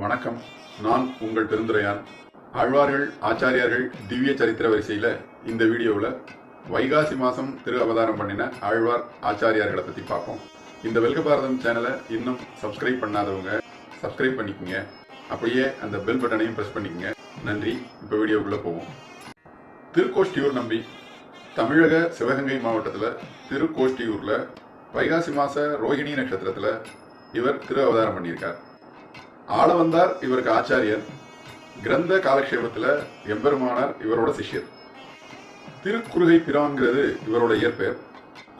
வணக்கம். நான் உங்கள் பெருந்துரையான். ஆழ்வார்கள் ஆச்சாரியார்கள் திவ்ய சரித்திர வரிசையில் இந்த வீடியோவில் வைகாசி மாதம் திரு அவதாரம் பண்ணின ஆழ்வார் ஆச்சாரியார்களை பற்றி பார்ப்போம். இந்த வெல்க பாரதம் சேனலை இன்னும் சப்ஸ்கிரைப் பண்ணாதவங்க சப்ஸ்கிரைப் பண்ணிக்கோங்க. அப்படியே அந்த பெல் பட்டனையும் ப்ரெஸ் பண்ணிக்கோங்க. நன்றி. இப்போ வீடியோக்குள்ளே போவோம். திருக்கோஷ்டியூர் நம்பி தமிழக சிவகங்கை மாவட்டத்தில் திருக்கோஷ்டியூரில் வைகாசி மாத ரோகிணி நட்சத்திரத்தில் இவர் திரு அவதாரம் பண்ணியிருக்கார். ஆள வந்தார் இவருக்கு ஆச்சாரியர். கிரந்த காலக்ஷேபத்துல எம்பெருமானார் இவரோட சிஷ்யர். திருக்குறுகை பிரான்கிறது இவரோட இயற்பெயர்.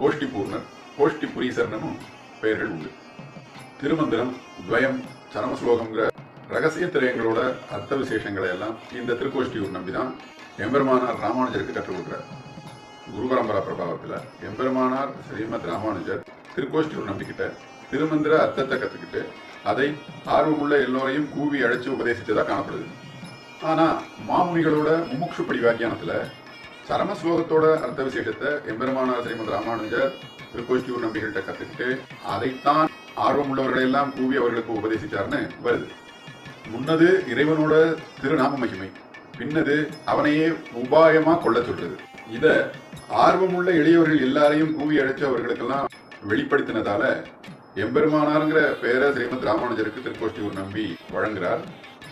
கோஷ்டி பூர்ணர் கோஷ்டி புரீசர்னும் பெயர்கள் உண்டு. திருமந்திரம் துவயம் சரமஸ்லோகம்ங்கிற ரகசிய திரையங்களோட அர்த்த விசேஷங்களை எல்லாம் இந்த திருக்கோஷ்டியூர் நம்பிதான் எம்பெருமானார் ராமானுஜருக்கு கற்றுக் கொடுக்கிறார். குரு பரம்பரா பிரபாவத்தில் எம்பெருமானார் ஸ்ரீமத் ராமானுஜர் திருக்கோஷ்டியூர் நம்பிக்கிட்ட திருமந்திர அர்த்தத்தை கற்றுக்கிட்டு அதை ஆர்வமுள்ள எல்லோரையும் கூவி அழைச்சு உபதேசித்ததா காணப்படுது. ஆனா மாமுனிகளோட முமுட்சு படிவாக்கியானத்துல சரம ஸ்லோகத்தோட அர்த்த விசேஷத்தை எம்பெருமானார் ஸ்ரீமத் ராமானுஜர் திருக்கோஷ்டியூர் நம்பிகள்கிட்ட கத்துக்கிட்டு அதைத்தான் ஆர்வமுள்ளவர்களையெல்லாம் கூவி அவர்களுக்கு உபதேசித்தார்னு வருது. முன்னது இறைவனோட திருநாம மகிமை பின்னது அவனையே உபாயமா கொள்ள சொல்றது. இத ஆர்வமுள்ள இளையவர்கள் எல்லாரையும் கூவி அழைச்சு அவர்களுக்கெல்லாம் வெளிப்படுத்தினதால எம்பெருமானாருங்கிற பேரை ஸ்ரீமத் ராமானுஜருக்கு திருக்கோஷ்டியூர் நம்பி வழங்குறார்.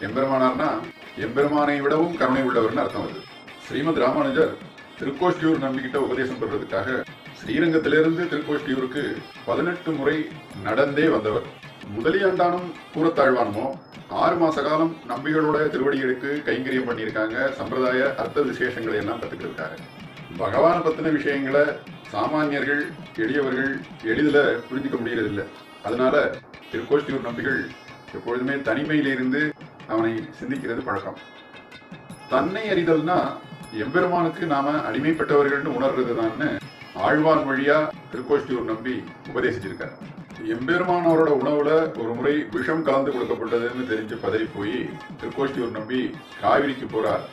எம்பெருமானார்னா எம்பெருமானை விடவும் கருணை உள்ளவர்னு அர்த்தம் அது. ஸ்ரீமத் ராமானுஜர் திருக்கோஷ்டியூர் நம்பிக்கிட்ட உபதேசம் பெறுவதற்காக ஸ்ரீரங்கத்திலிருந்து திருக்கோஷ்டியூருக்கு பதினெட்டு முறை நடந்தே வந்தவர். முதலியாண்டானும் கூறத்தாழ்வானுமோ ஆறு மாச காலம் நம்பிகளோட திருவடிகளுக்கு கைங்கரியம் பண்ணியிருக்காங்க சம்பிரதாய அர்த்த விசேஷங்களை எல்லாம் கத்துக்கிட்டு பகவானை பத்தின விஷயங்களை சாமானியர்கள் எளியவர்கள் எளிதில் புரிஞ்சுக்க முடியறதில்லை. அதனால திருக்கோஷ்டியூர் நம்பிகள் எப்பொழுதுமே தனிமையிலிருந்து அவனை சிந்திக்கிறது பழக்கம். தன்னை அறிதல்னா எம்பெருமானுக்கு நாம அடிமைப்பட்டவர்கள்னு உணர்றதுதான்னு ஆழ்வான் வழியா திருக்கோஷ்டியூர் நம்பி உபதேசிச்சிருக்கார். எம்பெருமானவரோட உணவுல ஒரு முறை விஷம் கலந்து கொடுக்கப்பட்டதுன்னு தெரிஞ்சு பதறி போய் திருக்கோஷ்டியூர் நம்பி காவிரிக்கு போறார்.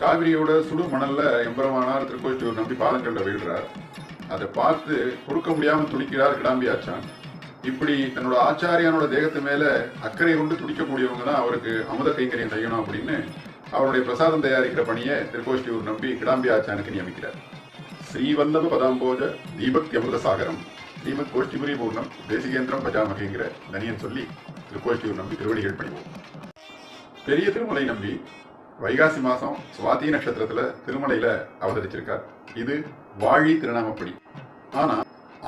காவிரியோட சுடு மணல்ல எம்பெருமானார் திருக்கோஷ்டியூர் நம்பி பாதங்கள்ல விழுறார். அதை பார்த்து கொடுக்க முடியாம துடிக்கிறார் கிடாம்பி ஆச்சான். இப்படி தன்னோட ஆச்சாரியானோட தேகத்து மேல அக்கறை கொண்டு துடிக்கக்கூடியவங்க தான் அவருக்கு அமுத கைங்கரியம் செய்யணும் அப்படின்னு அவருடைய பிரசாதம் தயாரிக்கிற பணியை திருக்கோஷ்டியூர் நம்பி கிடாம்பி ஆச்சானுக்கு நியமிக்கிறார். ஸ்ரீவல்லப பதாம்போஜ தீபக் அமுத சாகரம். ஸ்ரீமத் கோஷ்டிபுரி பூர்ணம் தேசிகேந்திரம் பஜாமகிங்கிற தனியன் சொல்லி திருக்கோஷ்டியூர் நம்பி திருவடிகள் பணிவோம் பெரிய திருமலை நம்பி வைகாசி மாசம் சுவாதி நட்சத்திரத்துல திருமலையில அவதரிச்சிருக்கார். இது வாழி திருநாமப்படி ஆனா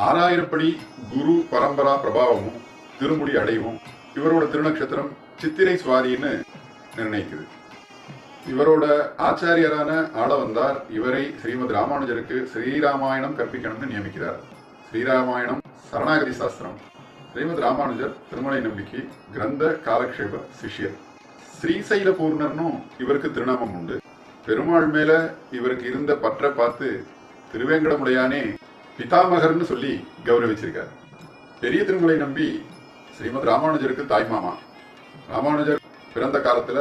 ஆறாயிரப்படி குரு பரம்பரா பிரபாவமும் திருமுடி அடைவும் இவரோட திருநக்ஷத்திரம் சித்திரை சுவாதின்னு நிர்ணயிக்குது. இவரோட ஆச்சாரியரான ஆள வந்தார் இவரை ஸ்ரீமத் ராமானுஜருக்கு ஸ்ரீராமாயணம் கற்பிக்கணும்னு நியமிக்கிறார். ஸ்ரீராமாயணம் சரணாகதி சாஸ்திரம். ஸ்ரீமத் ராமானுஜர் திருமலை நம்பிக்கை கிரந்த காலக்ஷேப சிஷ்யர். ஸ்ரீசைல பூர்ணர்னும் இவருக்கு திருநாமம் உண்டு. பெருமாள் மேல இவருக்கு இருந்த பற்ற பார்த்து திருவேங்கடமுடையானே பிதாமகர்னு சொல்லி கௌரவிச்சிருக்கார். பெரிய திருமலை நம்பி ஸ்ரீமத் ராமானுஜருக்கு தாய்மாமா ராமானுஜர் பிறந்த காலத்துல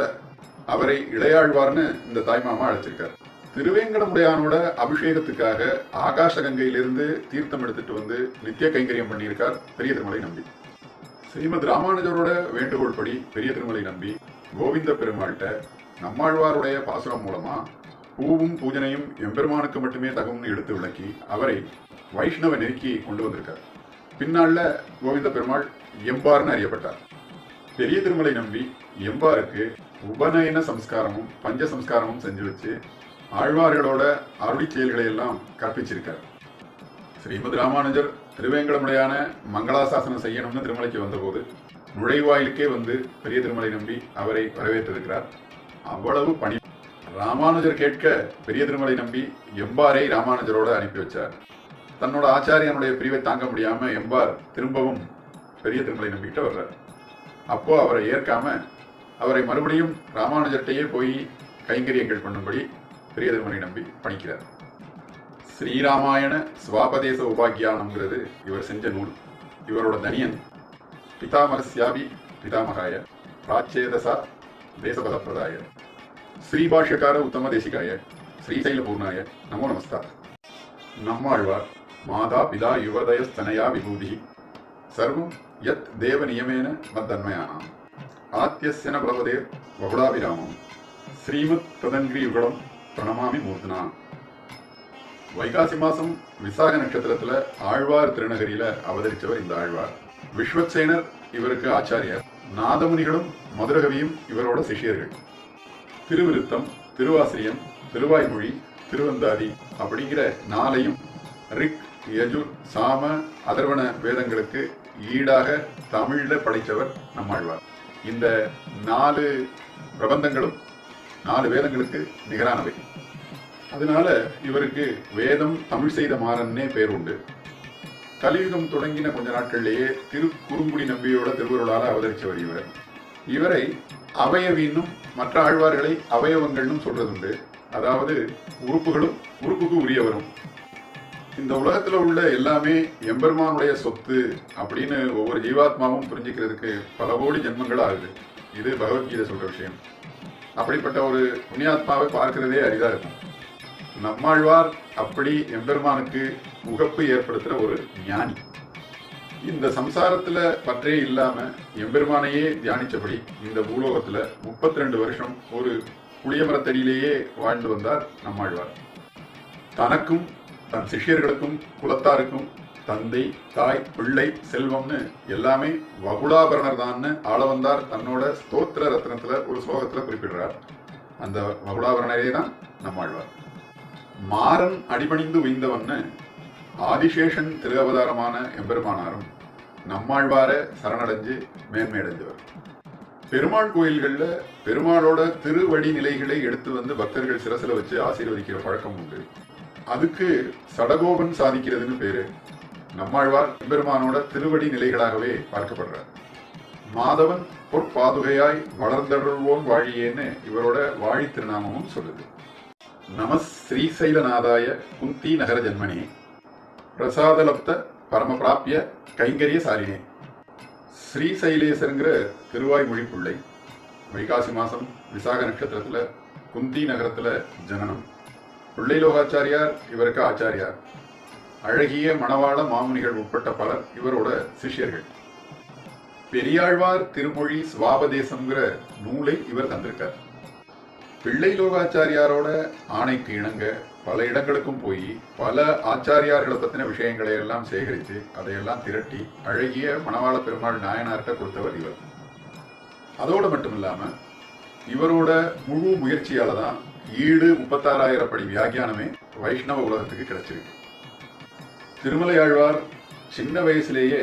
அவரை இளையாழ்வார்னு இந்த தாய்மாமா அழைச்சிருக்கார். திருவேங்கடமுடையானோட அபிஷேகத்துக்காக ஆகாச கங்கையிலிருந்து தீர்த்தம் எடுத்துட்டு வந்து நித்திய கைங்கரியம் பண்ணியிருக்கார் பெரிய திருமலை நம்பி. ஸ்ரீமத் ராமானுஜரோட வேண்டுகோள் படி பெரிய திருமலை நம்பி கோவிந்த பெருமாள்கிட்ட நம்மாழ்வாருடைய பாசுரம் மூலமா பூவும் பூஜனையும் எம்பெருமானுக்கு மட்டுமே தகும்னு எடுத்து விளக்கி அவரை வைஷ்ணவ நெருக்கி கொண்டு வந்திருக்கார். பின்னால கோவிந்த பெருமாள் எம்பார்னு அறியப்பட்டார். பெரிய திருமலை நம்பி எம்பாருக்கு உபநயன சம்ஸ்காரமும் பஞ்ச சம்ஸ்காரமும் செஞ்சு வச்சு ஆழ்வார்களோட அருளி செயல்களை எல்லாம் கற்பிச்சிருக்கார். ஸ்ரீமத் ராமானுஜர் திருவேங்கடமுடையான மங்களாசாசனம் செய்யணும்னு திருமலைக்கு வந்தபோது நுழைவாயிலுக்கே வந்து பெரிய திருமலை நம்பி அவரை வரவேற்றிருக்கிறார். அவ்வளவு பணி ராமானுஜர் கேட்க பெரிய திருமலை நம்பி எம்பாரை ராமானுஜரோடு அனுப்பி வச்சார். தன்னோட ஆச்சாரியனுடைய பிரிவை தாங்க முடியாம எம்பார் திரும்பவும் பெரிய திருமலை நம்பிக்கிட்ட வர்றார். அப்போ அவரை ஏற்காம அவரை மறுபடியும் ராமானுஜர்கிட்டயே போய் கைங்கரியங்கள் பண்ணும்படி பெரிய திருமலை நம்பி பணிக்கிறார். ஸ்ரீராமாயண சுவாபதேச உபாக்கியானம்ங்கிறது இவர் செஞ்ச நூல். இவரோட தனியன் பிதாமகஸ்யாபி பிதாமகாய பிராச்சேதசா தேசபதப்பிரதாய ஸ்ரீபாஷ்யக்கார உத்தம தேசிகாய ஸ்ரீசைல பூர்ணாய நமோ நமஸ்தார் நம்மாழ்வார் மாதா பிதா யுவதயஸ்தனயா விபூதி சர்வம் யத் தேவ நியமேன மத்தன்மயானாம். ஆத்தியசன பலவதே வகுடாபிராமம். ஸ்ரீமத் பிரதன்கிரி யுகடம் பிரணமாமி மூர்த்தனா. வைகாசி மாசம் விசாக நட்சத்திரத்துல ஆழ்வார் திருநகரியில அவதரிச்சவர் இந்த ஆழ்வார். விஸ்வசேனர் இவருக்கு ஆச்சாரியர். நாதமுனிகளும் மதுரகவியும் இவரோட சிஷ்யர்கள். திருவிருத்தம் திருவாசிரியம் திருவாய்மொழி திருவந்தாதி அப்படிங்கிற நாளையும் ரிக் யஜுர் சாம அதர்வண வேதங்களுக்கு ஈடாக தமிழில் படைத்தவர் நம்மாழ்வார். இந்த நாலு பிரபந்தங்களும் நாலு வேதங்களுக்கு நிகரானவை. அதனால இவருக்கு வேதம் தமிழ் செய்த மாறன்னே பேர் உண்டு. கலியுகம் தொடங்கின கொஞ்ச நாட்கள்லேயே திருக்குறுங்குடி நம்பியோட திருவருளால அவதரிச்சவர் இவர். இவரை அவயவின்னும் மற்ற ஆழ்வார்களை அவயவங்கள்னும் சொல்றதுண்டு. அதாவது உறுப்புகளும் உறுப்புக்கு உரியவரும். இந்த உலகத்துல உள்ள எல்லாமே எம்பெருமானுடைய சொத்து அப்படின்னு ஒவ்வொரு ஜீவாத்மாவும் புரிஞ்சுக்கிறதுக்கு பல கோடி ஜென்மங்கள் ஆகுது இது பகவத்கீதை சொல்ற விஷயம். அப்படிப்பட்ட ஒரு புண்ணியாத்மாவை பார்க்கிறதே அரிதா இருக்கும். நம்மாழ்வார் அப்படி எம்பெருமானுக்கு முகப்பு ஏற்படுத்துகிற ஒரு ஞானி. இந்த சம்சாரத்துல பற்றே இல்லாம எம்பெருமானையே தியானிச்சபடி இந்த பூலோகத்துல 32 வருஷம் ஒரு புளிய மரத்தடியிலேயே வாழ்ந்து வந்தார் நம்மாழ்வார். தனக்கும் தன் சிஷ்யர்களுக்கும் குலத்தாருக்கும் தந்தை தாய் பிள்ளை செல்வம்னு எல்லாமே வகுலாபரணர் தான்னு ஆள வந்தார் தன்னோட ஸ்தோத்திர ரத்னத்துல ஒரு ஸ்லோகத்துல குறிப்பிடுறார். அந்த வகுலாபரணரே தான் நம்மாழ்வார். மாறன் அடிபணிந்து உய்ந்தவன்னு ஆதிசேஷன் திரு அவதாரமான எம்பெருமானாரும் நம்மாழ்வார சரணடைஞ்சு மேன்மையடைந்தவர். பெருமாள் கோயில்களில் பெருமாளோட திருவடி நிலைகளை எடுத்து வந்து பக்தர்கள் சிறசில வச்சு ஆசீர்வதிக்கிற பழக்கம் உண்டு. அதுக்கு சடகோபன் சாதிக்கிறதுன்னு பேரு. நம்மாழ்வார் எம்பெருமானோட திருவடி நிலைகளாகவே பார்க்கப்படுறார். மாதவன் பொற்பாதுகையாய் வளர்ந்தருள்வோம் வாழியேன்னு இவரோட வாழி திருநாமமும் சொல்லுது. நம ஸ்ரீசைலநாதாய குந்தி நகர ஜன்மனே. பிரசாதலப்த பரமபிராப்பிய கைங்கரிய சாலினே ஸ்ரீசைலேசருங்கிற திருவாய்மொழி பிள்ளை வைகாசி மாசம் விசாக நட்சத்திரத்துல குந்தி நகரத்துல ஜனனம். பிள்ளை லோகாச்சாரியார் இவருக்கு ஆச்சாரியார். அழகிய மணவாள மாமுனிகள் உட்பட்ட பலர் இவரோட சிஷ்யர்கள். பெரியாழ்வார் திருமொழி சுவாபதேசம்ங்கிற நூலை இவர் தந்திருக்கார். பிள்ளை லோகாச்சாரியாரோட ஆணைக்கு இணங்க பல இடங்களுக்கும் போய் பல ஆச்சாரியார்களை பத்தின விஷயங்களை எல்லாம் சேகரித்து அதையெல்லாம் திரட்டி அழகிய மணவாள பெருமாள் நாயனார்கிட்ட கொடுத்தவர் இவர். அதோடு மட்டும் இல்லாம இவரோட முழு முயற்சியால் தான் ஈடு முப்பத்தாறாயிரம் படி வியாக்கியானமே வைஷ்ணவ உலகத்துக்கு கிடைச்சிருக்கு. திருமலையாழ்வார் சின்ன வயசுலேயே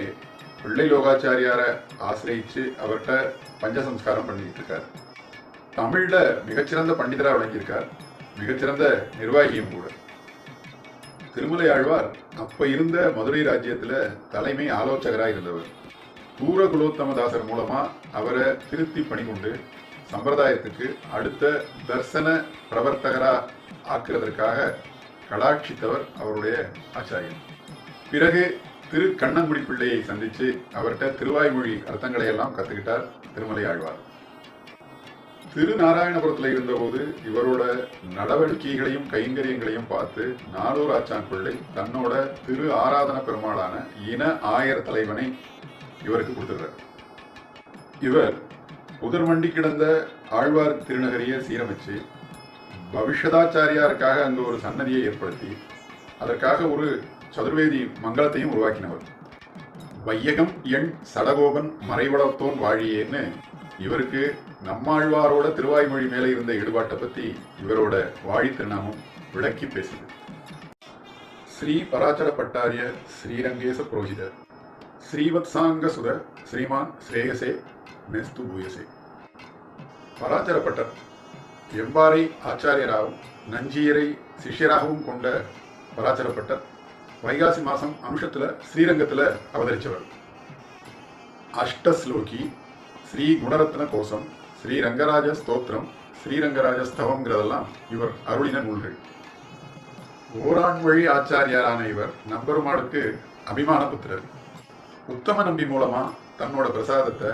பிள்ளை லோகாச்சாரியாரை ஆசிரியிச்சு அவர்கிட்ட பஞ்சசம்ஸ்காரம் பண்ணிட்டு இருக்கார். தமிழ்ல மிகச்சிறந்த பண்டிதரா விளங்கியிருக்கார். மிகச்சிறந்த நிர்வாகியும் கூட. திருமலை ஆழ்வார் அப்ப இருந்த மதுரை ராஜ்யத்துல தலைமை ஆலோசகராக இருந்தவர். தூர குலோத்தமதாசர் மூலமா அவரை திருத்தி பணிகொண்டு சம்பிரதாயத்துக்கு அடுத்த தர்சன பிரவர்த்தகரா ஆக்குறதற்காக கடாட்சித்தவர் அவருடைய ஆச்சாரியன் பிறகு திரு கண்ணங்குடி பிள்ளையை சந்திச்சு அவர்கிட்ட திருவாய்மொழி அர்த்தங்களை எல்லாம் கத்துக்கிட்டார் திருமலை ஆழ்வார். திருநாராயணபுரத்தில் இருந்தபோது இவரோட நடவடிக்கைகளையும் கைங்கரியங்களையும் பார்த்து நாடூர் ஆச்சான் பிள்ளை தன்னோட திரு ஆராதன பெருமாளான இன ஆயர் தலைவனை இவருக்கு கொடுத்துடுறார் இவர் புதர்மண்டி கிடந்த ஆழ்வார் திருநகரியை சீரமைச்சு பவிஷதாச்சாரியாருக்காக அங்கு ஒரு சன்னதியை ஏற்படுத்தி அதற்காக ஒரு சதுர்வேதி மங்களத்தையும் உருவாக்கினவர். வையகம் எண் சடகோபன் மறைவளத்தோன் வாழியேன்னு இவருக்கு நம்மாழ்வாரோட திருவாய்மொழி மேலே இருந்த ஈடுபாட்டை பத்தி இவரோட வாழித்திருநாமம் விளக்கி பேசுது. ஸ்ரீ பராச்சர பட்டாரிய ஸ்ரீரங்கேச புரோஹிதர் ஸ்ரீவத்சாங்க சுத ஸ்ரீமான் ஸ்ரேயசே மேஸ்து பூயசே. பராச்சரப்பட்டர் எம்பாரை ஆச்சாரியராகவும் நஞ்சியரை சிஷ்யராகவும் கொண்ட பராச்சரப்பட்டர் வைகாசி மாசம் அனுஷத்துல ஸ்ரீரங்கத்துல அவதரிச்சவர். அஷ்டஸ்லோகி ஸ்ரீ குணரத்ன கோஷம் ஸ்ரீ ரங்கராஜ ஸ்தோத்திரம் ஸ்ரீரங்கராஜ ஸ்தவம்ங்கிறதெல்லாம் இவர் அருளின நூல்கள். ஓராண் வழி ஆச்சாரியாரான இவர் நம்பெருமாளுக்கு அபிமான புத்திரர் உத்தம நம்பி மூலமா தன்னோட பிரசாதத்தை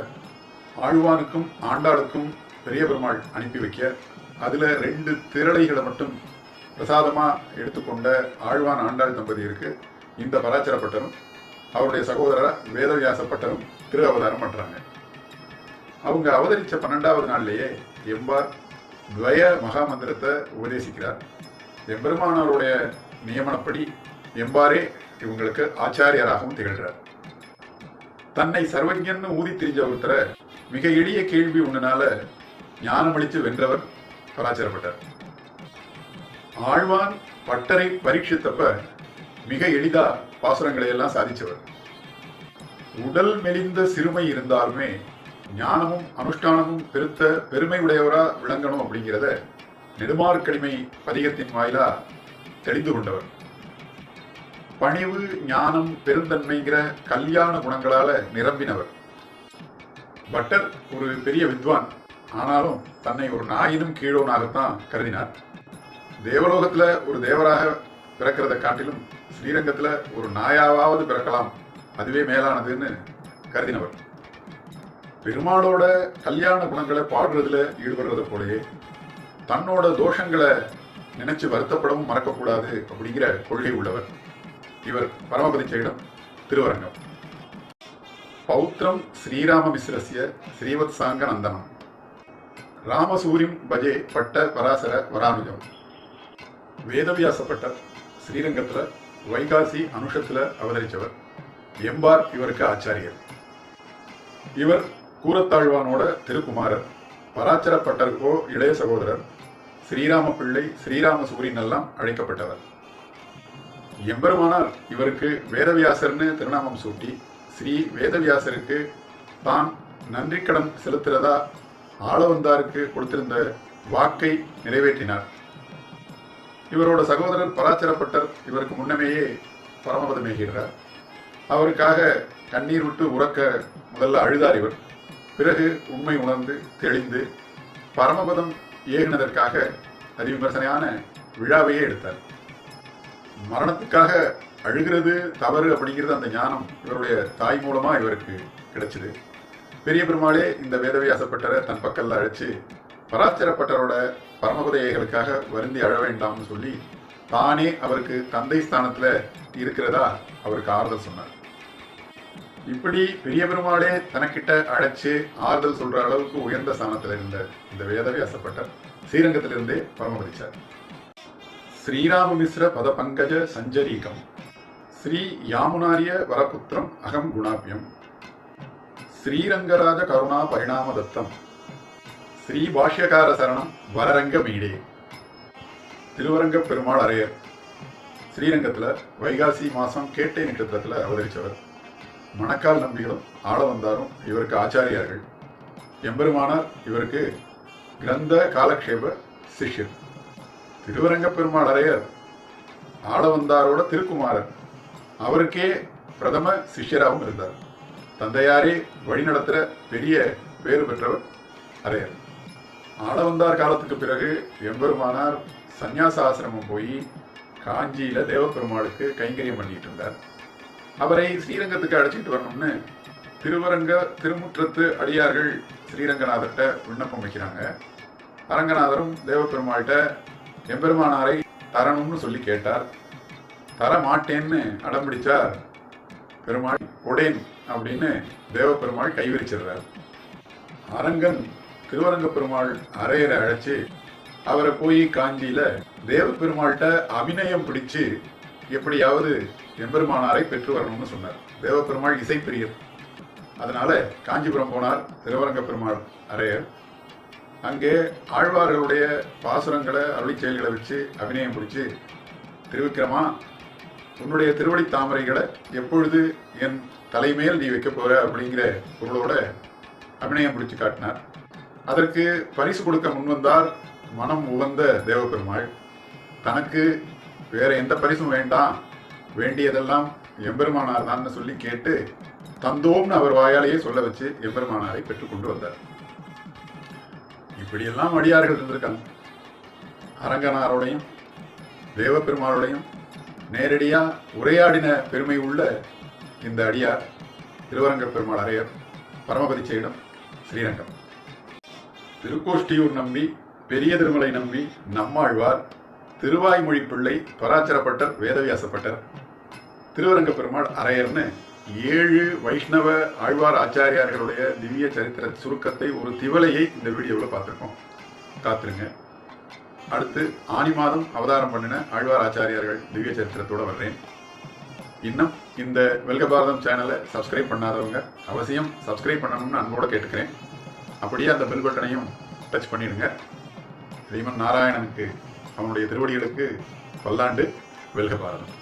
ஆழ்வானுக்கும் ஆண்டாளுக்கும் பெரிய பெருமாள் அனுப்பி வைக்க அதுல ரெண்டு திரளைகளை மட்டும் பிரசாதமா எடுத்துக்கொண்ட ஆழ்வான் ஆண்டாள் தம்பதியருக்கு இந்த பராச்சரப்பட்டரும் அவருடைய சகோதரர் வேதவியாசப்பட்டரும் திரு அவதாரம் பண்றாங்க. அவங்க அவதரிச்ச பன்னெண்டாவது நாள்லயே எம்பார் துவய மகாமந்திரத்தை உபதேசிக்கிறார். எம்பெருமானாருடைய நியமனப்படி எம்பாரே இவங்களுக்கு ஆச்சாரியராகவும் திகழ்கிறார். தன்னை சர்வஜன் ஊதி திரிஞ்ச ஒருத்தரை மிக எளிய கேள்வி ஒண்ணுனால ஞானமளித்து வென்றவர் பராச்சரப்பட்டார். ஆழ்வான் பட்டரை பரீட்சித்தப்ப மிக எளிதா பாசுரங்களை எல்லாம் சாதிச்சவர். உடல் மெலிந்த சிறுமை இருந்தாலுமே ஞானமும் அனுஷ்டானமும் பெருத்த பெருமை உடையவரா விளங்கணும் அப்படிங்கிறத நெடுமார்க்கடிமை பதிகத்தின் வாயிலா தெளிந்து கொண்டவர். பணிவு ஞானம் பெருந்தன்மைங்கிற கல்யாண குணங்களால நிரம்பினவர். பட்டர் ஒரு பெரிய வித்வான் ஆனாலும் தன்னை ஒரு நாயினும் கீழோனாகத்தான் கருதினார். தேவலோகத்துல ஒரு தேவராக பிறக்கிறதை காட்டிலும் ஸ்ரீரங்கத்துல ஒரு நாயாவது பிறக்கலாம் அதுவே மேலானதுன்னு கருதினவர். பெருமாளோட கல்யாண குணங்களை பாடுறதுல ஈடுபடுறது போலயே தன்னோட தோஷங்களை நினைச்சு வருத்தப்படவும் மறக்கக்கூடாது அப்படிங்கிற கொள்கை உள்ளவர். இவர் பரமபதிச்சையிடம் திருவரங்கம். பௌத்திரம் ஸ்ரீராம விசிரசிய ஸ்ரீவத் சாங்க நந்தனம். ராமசூரிம் பஜே பட்ட பராசர வரானுஜம். வேதவியாசப்பட்டர் ஸ்ரீரங்கத்துல வைகாசி அனுஷத்துல அவதரிச்சவர். எம்பார் இவருக்கு ஆச்சாரியர். இவர் கூரத்தாழ்வானோட திருக்குமாரர் பராச்சரப்பட்டருக்கோ இளைய சகோதரர் ஸ்ரீராம பிள்ளை ஸ்ரீராம சூரியன் எல்லாம் அழைக்கப்பட்டவர். எம்பெருமானார் இவருக்கு வேதவியாசர்னு திருநாமம் சூட்டி ஸ்ரீ வேதவியாசருக்கு தான் நன்றிக்கடன் செலுத்துறதா ஆளவந்தாருக்கு கொடுத்திருந்த வாக்கை நிறைவேற்றினார். இவரோட சகோதரர் பராச்சரப்பட்டர் இவருக்கு முன்னமேயே பரமபதமேகிறார் அவருக்காக கண்ணீர் விட்டு உறக்க முதல்ல அழுதார் இவர். பிறகு உண்மை உணர்ந்து தெளிந்து பரமபதம் ஏகினதற்காக அறிவிமர்சனையான விழாவையே எடுத்தார். மரணத்துக்காக அழுகிறது தவறு அப்படிங்கிறது அந்த ஞானம் இவருடைய தாய் மூலமா இவருக்கு கிடைச்சது. பெரிய பெருமாளே இந்த வேதவியாசப்பட்டரை தன் பக்கல்ல அழைச்சு பராச்சரப்பட்டரோட பரமபதைகளுக்காக வருந்தி அழ வேண்டாம்னு சொல்லி தானே அவருக்கு தந்தை ஸ்தானத்துல இருக்கிறதா அவருக்கு ஆறுதல் சொன்னார். இப்படி பெரிய பெருமாளே தனக்கிட்ட அழைச்சு ஆறுதல் சொல்ற அளவுக்கு உயர்ந்த ஸ்தானத்தில் இருந்த இந்த வேதவியாசப்பட்டர் ஸ்ரீரங்கத்திலிருந்தே பரமபதிச்சார். ஸ்ரீராமமிஸ்ர பத பங்கஜ சஞ்சரீகம். ஸ்ரீ யாமுனாரிய வரபுத்திரம் அகம் குணாபியம். ஸ்ரீரங்கராஜ கருணா பரிணாம தத்தம். ஸ்ரீ பாஷ்யகார சரணம் வரரங்க மீடே. திருவரங்க பெருமாள் அரையர் ஸ்ரீரங்கத்துல வைகாசி மாசம் கேட்டை நட்சத்திரத்தில் அவதரிச்சவர். மணக்கால் நம்பிகளும் ஆள வந்தாரும் இவருக்கு ஆச்சாரியார்கள். எம்பெருமானார் இவருக்கு கிரந்த காலக்ஷேப சிஷ்யர். திருவரங்க பெருமாள் அரையர் ஆளவந்தாரோட திருக்குமாரர். அவருக்கே பிரதம சிஷ்யராகவும் இருந்தார். தந்தையாரே வழிநடத்துற பெரிய பேறு பெற்றவர் அரையர் ஆளவந்தார் காலத்துக்கு பிறகு எம்பெருமானார் சந்நியாச ஆசிரமம் போய் காஞ்சியில தேவப்பெருமாளுக்கு கைங்கரியம் பண்ணிட்டு இருந்தார். அவரை ஸ்ரீரங்கத்துக்கு அழைச்சிட்டு வரணும்னு திருவரங்க திருமுற்றத்து அடியார்கள் ஸ்ரீரங்கநாதர்கிட்ட விண்ணப்பம் வைக்கிறாங்க. அரங்கநாதரும் தேவப்பெருமாள்கிட்ட எம்பெருமானாரை தரணும்னு சொல்லி கேட்டார். தர மாட்டேன்னு அடம் பிடிச்சார். பெருமாள் உடேன் அப்படின்னு தேவப்பெருமாள் கைவிரிச்சிடுறார். அரங்கன் திருவரங்க பெருமாள் அரையரை அழைச்சு அவரை போய் காஞ்சியில தேவ பெருமாள்கிட்ட அபிநயம் பிடிச்சு எப்படியாவது எம்பெருமானாரை பெற்று வரணும்னு சொன்னார். தேவப்பெருமாள் இசைப்பிரியர். அதனால காஞ்சிபுரம் போனார் திருவரங்க பெருமாள் அரையர் அங்கே ஆழ்வார்களுடைய பாசுரங்களை அருளி செயல்களை வச்சு அபிநயம் பிடிச்சு திருவிக்கிரமா உன்னுடைய திருவடி தாமரைகளை எப்பொழுது என் தலைமையில் நீ வைக்க போற அப்படிங்கிற பொருளோட அபிநயம் பிடிச்சு காட்டினார். அதற்கு பரிசு கொடுக்க முன்வந்தார் மனம் உகந்த தேவபெருமாள் தனக்கு வேற எந்த பரிசும் வேண்டாம். வேண்டியதெல்லாம் எம்பெருமானார் தான் சொல்லி கேட்டு தந்தோம்னு அவர் வாயாலேயே சொல்ல வச்சு எம்பெருமானாரை பெற்றுக்கொண்டு வந்தார். இப்படியெல்லாம் அடியார்கள் இருந்திருக்காங்க. அரங்கனாரோடையும் தேவபெருமாளோடையும் நேரடியா உரையாடின பெருமை உள்ள இந்த அடியார் திருவரங்க பெருமாள் அரையர் பரமபதிச்சையிடம் ஸ்ரீரங்கம். திருக்கோஷ்டியூர் நம்பி பெரிய திருமலை நம்பி நம்மாழ்வார். திருவாய்மொழி பிள்ளை பராச்சரப்பட்டர் வேதவியாசப்பட்டர். திருவரங்க பெருமாள் அரையர்னு ஏழு வைஷ்ணவ ஆழ்வார் ஆச்சாரியார்களுடைய திவ்ய சரித்திர சுருக்கத்தை ஒரு திவலையை இந்த வீடியோவில் பார்த்துருக்கோம். காத்துருங்க. அடுத்து ஆனி மாதம் அவதாரம் பண்ணின ஆழ்வார் ஆச்சாரியார்கள் திவ்ய சரித்திரத்தோட வர்றேன். இன்னும் இந்த வெல்க பாரதம் சேனலை சப்ஸ்கிரைப் பண்ணாதவங்க அவசியம் சப்ஸ்கிரைப் பண்ணணும்னு அன்போடு கேட்டுக்கிறேன். அப்படியே அந்த பெல் பட்டனையும் டச் பண்ணிடுங்க. ஸ்ரீமன் நாராயணனுக்கு அவனுடைய திருவடிகளுக்கு பல்லாண்டு வெல்க பாரதம்.